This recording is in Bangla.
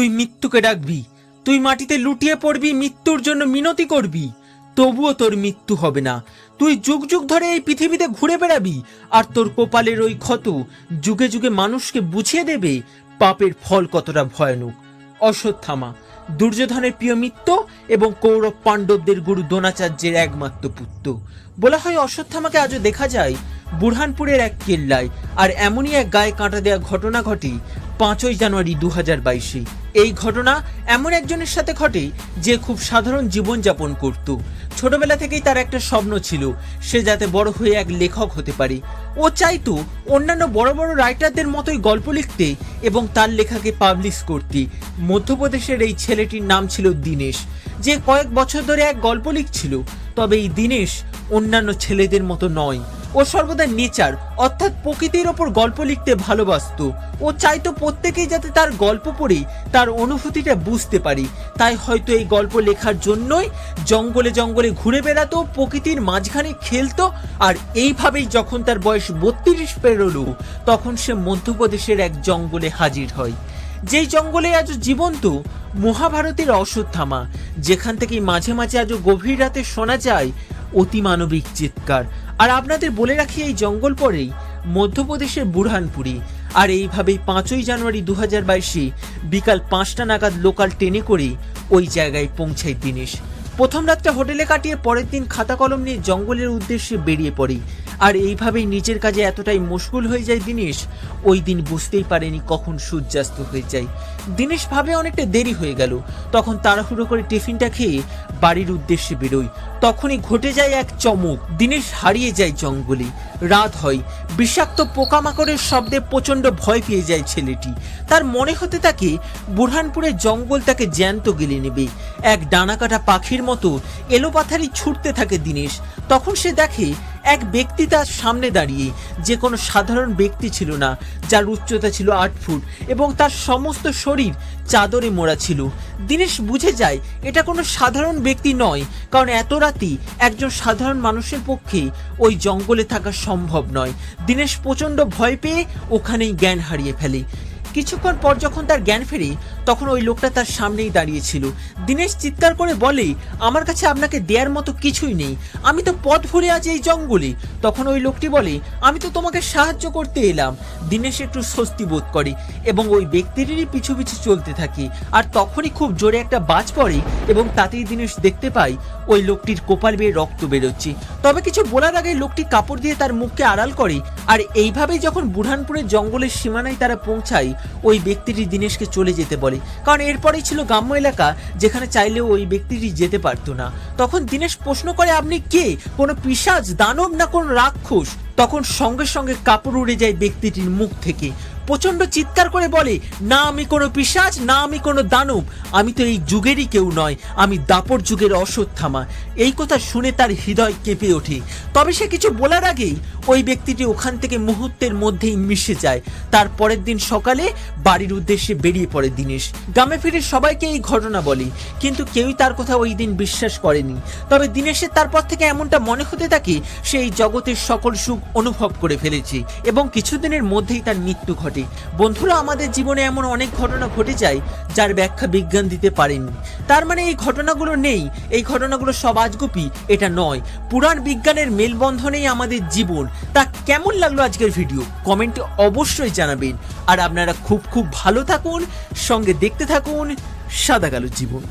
তুই মৃত্যুকে ডাকবি। তুই মাটিতে লুটিয়ে পড়বি, মৃত্যুর জন্য মিনতি করবি। তবুও তোর মৃত্যু হবে না। তুই যুগ যুগ ধরে এই পৃথিবীতে ঘুরে বেড়াবি, আর তোর কপালের ওই ক্ষত যুগে যুগে মানুষকে বুঝিয়ে দেবে, পাপের ফল কতটা ভয়ানক। অশ্বত্থামা দুর্যোধনের প্রিয় মিত্র এবং কৌরব পাণ্ডবদের গুরু দ্রোণাচার্যের একমাত্র পুত্র। বলা হয় অশ্বত্থামাকে আজও দেখা যায়, বুরহানপুরের এক কেল্লায়, আর এমনই এক গায়ে কাঁটা দেওয়া ঘটনা ঘটে পাঁচই জানুয়ারি দু হাজার বাইশে। এই ঘটনা এমন একজনের সাথে ঘটে যে খুব সাধারণ জীবনযাপন করত। ছোটবেলা থেকেই তার একটা স্বপ্ন ছিল, সে যাতে বড় হয়ে এক লেখক হতে পারে। ও চাইতো অন্যান্য বড় বড় রাইটারদের মতোই গল্প লিখতে এবং তার লেখাকে পাবলিশ করতে। মধ্যপ্রদেশের এই ছেলেটির নাম ছিল দীনেশ, যে কয়েক বছর ধরে এক গল্প লিখছিল। তবে এই দীনেশ অন্যান্য ছেলেদের মতো নয়। ও সর্বদা নেচার, অর্থাৎ প্রকৃতির ওপর গল্প লিখতে ভালোবাসতো। ও চাইতো প্রত্যেকেই যাতে তার গল্প পড়ে, তার অনুভূতিটা বুঝতে পারি। তাই হয়তো এই গল্প লেখার জন্যই জঙ্গলে জঙ্গলে ঘুরে বেড়াতো, প্রকৃতির মাঝখানে খেলতো, আর এইভাবেই যখন তার বয়স বত্রিশ পেরোলো, তখন সে মধ্যপ্রদেশের এক জঙ্গলে হাজির হয়। যেই জঙ্গলে আজ জীবন্ত, মহাভারতের অশ্বত্থামা যেখান থেকে মাঝে মাঝে আজও গভীর রাতে শোনা যায় অতিমানবিক চিৎকার আর আপনাদের বলে রাখি, এই জঙ্গল পরেই মধ্যপ্রদেশের বুরহানপুরি। আর এইভাবেই পাঁচই জানুয়ারি দু হাজার বাইশে বিকাল পাঁচটা নাগাদ লোকাল ট্রেনে করে ওই জায়গায় পৌঁছায় দিনেশ। প্রথম রাতটা হোটেলে কাটিয়ে পরের দিন খাতা কলম নিয়ে জঙ্গলের উদ্দেশ্যে বেরিয়ে পড়ে। আর এইভাবেই নিজের কাজে এতটাই মুশকুল হয়ে যায় দিনেশ, ওই দিন বুঝতেই পারেনি কখন সূর্যাস্ত হয়ে যায়। দিনেশ ভাবে অনেকটা দেরি হয়ে গেল। তখন তাড়াহুড়ো করে টিফিনটা খেয়ে বাড়ির উদ্দেশ্যে বেরোয়। তখনই ঘটে যায় এক চমক। দিনেশ হারিয়ে যায় জঙ্গলে। রাত হয়। বিষাক্ত পোকামাকড়ের শব্দে প্রচণ্ড ভয় পেয়ে যায় ছেলেটি। তার মনে হতে থাকে বুরহানপুরের জঙ্গল তাকে জ্যান্ত গেলে নেবে। এক ডানাকাটা পাখির মতো এলোপাথারি ছুটতে থাকে দিনেশ। তখন সে দেখে এক ব্যক্তি তার সামনে দাঁড়িয়ে যে কোনো সাধারণ ব্যক্তি ছিল না, যার উচ্চতা ছিল আট ফুট এবং তার সমস্ত শরীর চাদরে মোড়া ছিল। দিনেশ বুঝে যায়, এটা কোনো সাধারণ ব্যক্তি নয়, কারণ এত রাতি একজন সাধারণ মানুষের পক্ষে ওই জঙ্গলে থাকা সম্ভব নয়। দিনেশ প্রচণ্ড ভয় পেয়ে ওখানেই জ্ঞান হারিয়ে ফেলে। কিছুক্ষণ পর যখন তার জ্ঞান ফেরে তখন ওই লোকটা তার সামনেই দাঁড়িয়েছিল। দিনেশ চিৎকার করে বলে, আমার কাছে আপনাকে দেওয়ার মতো কিছুই নেই। আমি তো পথ ভরে আছি এই জঙ্গলে। তখন ওই লোকটি বলে, আমি তো তোমাকে সাহায্য করতে এলাম। দিনেশ একটু স্বস্তি বোধ করে এবং ওই ব্যক্তিটিরই পিছু পিছু চলতে থাকে। আর তখনই খুব জোরে একটা বাজ পড়ে এবং তাতেই দীনেশ দেখতে পাই ওই লোকটির কোপাল বেয়ে রক্ত বেরোচ্ছে। তবে কিছু বলার আগে লোকটি কাপড় দিয়ে তার মুখকে আড়াল করে আর এইভাবেই যখন বুরহানপুরের জঙ্গলের সীমানায় তারা পৌঁছায়, ওই ব্যক্তিটি দীনেশকে চলে যেতে বলে। কারণ এরপরেই ছিল গ্রাম্য এলাকা যেখানে চাইলেও ওই ব্যক্তিটি যেতে পারতো না। তখন দিনেশ প্রশ্ন করে, আপনি কে? কোনো পিসাজ দানব না কোন রাক্ষস? তখন সঙ্গে সঙ্গে কাপড় উড়ে যায় ব্যক্তিটির মুখ থেকে। প্রচণ্ড চিৎকার করে বলে, না, আমি কোনো পিসাজ না, আমি কোনো দানব। আমি তো এই যুগেরই কেউ নয়। আমি দাপর যুগের অশ্বত্থামা এই কথা শুনে তার হৃদয় কেঁপে ওঠে। তবে সে কিছু বলার আগেই ওই ব্যক্তিটি ওখান থেকে মুহূর্তের মধ্যেই মিশে যায়। তার পরের দিন সকালে বাড়ির উদ্দেশ্যে বেরিয়ে পড়ে দিনেশ। গ্রামে ফিরে সবাইকে এই ঘটনা বলে, কিন্তু কেউই তার কথা ওই দিন বিশ্বাস করেনি। তবে দিনেশের তারপর থেকে এমনটা মনে হতে থাকে সে এই জগতের সকল সুখ অনুভব করে ফেলেছে এবং কিছুদিনের মধ্যেই তার মৃত্যু ঘটে। বন্ধুরা, আমাদের জীবনে এমন অনেক ঘটনা ঘটে যায় যার ব্যাখ্যা বিজ্ঞান দিতে পারেনি। তার মানে এই ঘটনাগুলো নেই, এই ঘটনাগুলো সব আজগুপি, এটা নয়। পুরাণ বিজ্ঞানের মেলবন্ধনেই আমাদের জীবন। তা কেমন লাগল আজকের ভিডিও? কমেন্টে অবশ্যই জানাবেন। আর আপনারা খুব খুব ভালো থাকুন, সঙ্গে দেখতে থাকুন সাদা কালো জীবন।